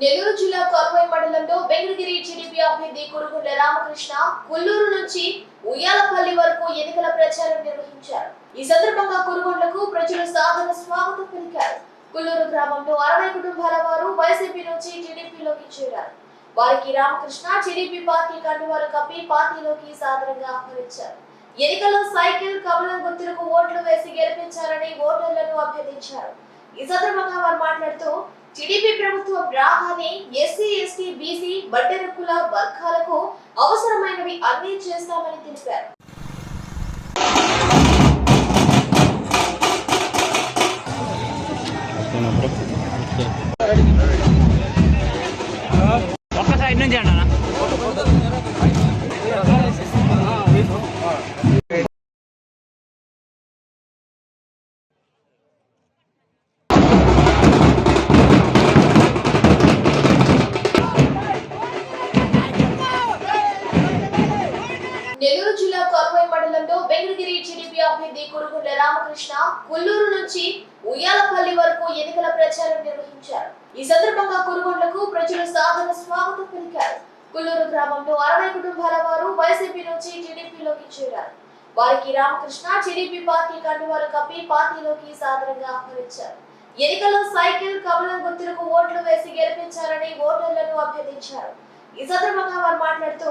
నెల్లూరు జిల్లా కొరవై మండలంలో వెంకటగిరి టీడీపీ అభ్యర్థి కురుగుండ్ల రామకృష్ణ కుల్లూరు నుంచి ఉయ్యాలపల్లి వరకు ఎన్నికల ప్రచారం నిర్వహించారు. ఈ సందర్భంగా కురుగుండ్లకు ప్రజలు సాధన స్వాగతం పలికారు. కుల్లూరు గ్రామంలో అరవై కుటుంబాల వారు వైసీపీ నుంచి టీడీపీలోకి చేరారు. వారికి రామకృష్ణ టీడీపీ పార్టీ కండువాలు కప్పి పార్టీలోకి సాధనంగా ఆహ్వానించారు. ఎన్నికల్లో సైకిల్ కమలం గుర్తులకు ఓట్లు వేసి గెలిపించాలని ఓటర్లను అభ్యర్థించారు. ఈ సందర్భంగా వారు మాట్లాడుతూ టీడీపీ ప్రభుత్వం రాగానే ఎస్సీ ఎస్టీ బీసీ బడ్డెరకుల వర్గాలకు అవసరమైనవి అన్ని చేస్తామని తెలిపారు. నెల్లూరు జిల్లా కొరవై మండలంలో వెంకటగిరి టీడీపీ అభ్యర్థి కురుగుండ్ల రామకృష్ణ కుల్లూరు నుంచి ఉయ్యాలపల్లి వరకు ఎన్నికల ప్రచారం నిర్వహించారు. ఈ సందర్భంగా కురుగుండ్లకు ప్రజలు సాధన స్వాగతం పలికారు. కుల్లూరు గ్రామంలో అరవై కుటుంబాల వారు వైసీపీ నుంచి టీడీపీలోకి చేరారు. వారికి రామకృష్ణ టీడీపీ పార్టీ కండువాలు కప్పి పార్టీలోకి సాధనంగా ఆహ్వానించారు. ఎన్నికల్లో సైకిల్ కమలం గుర్తులకు ఓట్లు వేసి గెలిపించాలని ఓటర్లను అభ్యర్థించారు. ఈ సందర్భంగా వారు మాట్లాడుతూ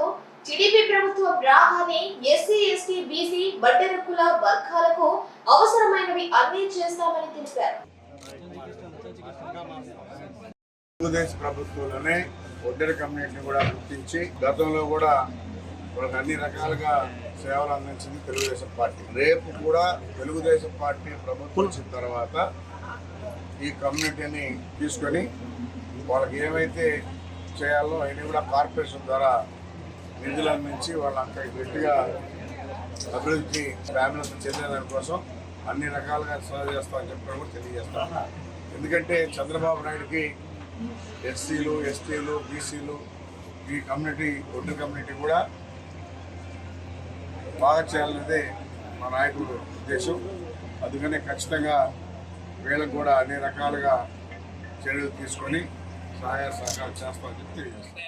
రాగానే ఎస్సీ ఎస్టీ బీసీ బడ్డెరకుల వర్గాలకు అవసరమైనవి అన్ని చేస్తామని తెలిపారు. తెలుగుదేశం ప్రభుత్వంలోనే ఒడ్డెర కమ్యూనిటీని కూడా గుర్తించి గతంలో కూడా వాళ్ళకి అన్ని రకాలుగా సేవలు అందించింది తెలుగుదేశం పార్టీ. రేపు కూడా తెలుగుదేశం పార్టీ ప్రభుత్వం వచ్చిన తర్వాత ఈ కమ్యూనిటీని తీసుకొని వాళ్ళకి ఏమైతే చేయాలో అవన్నీ కూడా కార్పొరేషన్ ద్వారా నిధులు అందించి వాళ్ళ అక్కడికి గట్టిగా అభివృద్ధి ఫ్యామిలీకి చెందే దానికోసం అన్ని రకాలుగా సేవ చేస్తామని చెప్పడం కూడా తెలియజేస్తాను ఎందుకంటే చంద్రబాబు నాయుడుకి ఎస్సీలు ఎస్టీలు బీసీలు ఈ కమ్యూనిటీ ఒడ్డు కమ్యూనిటీ కూడా బాగా చేయాలనేదే మా నాయకుడు ఉద్దేశం. అందుకనే ఖచ్చితంగా వీళ్ళకు కూడా అన్ని రకాలుగా చర్యలు తీసుకొని సహాయ సహకారం చేస్తామని చెప్పి తెలియజేస్తాం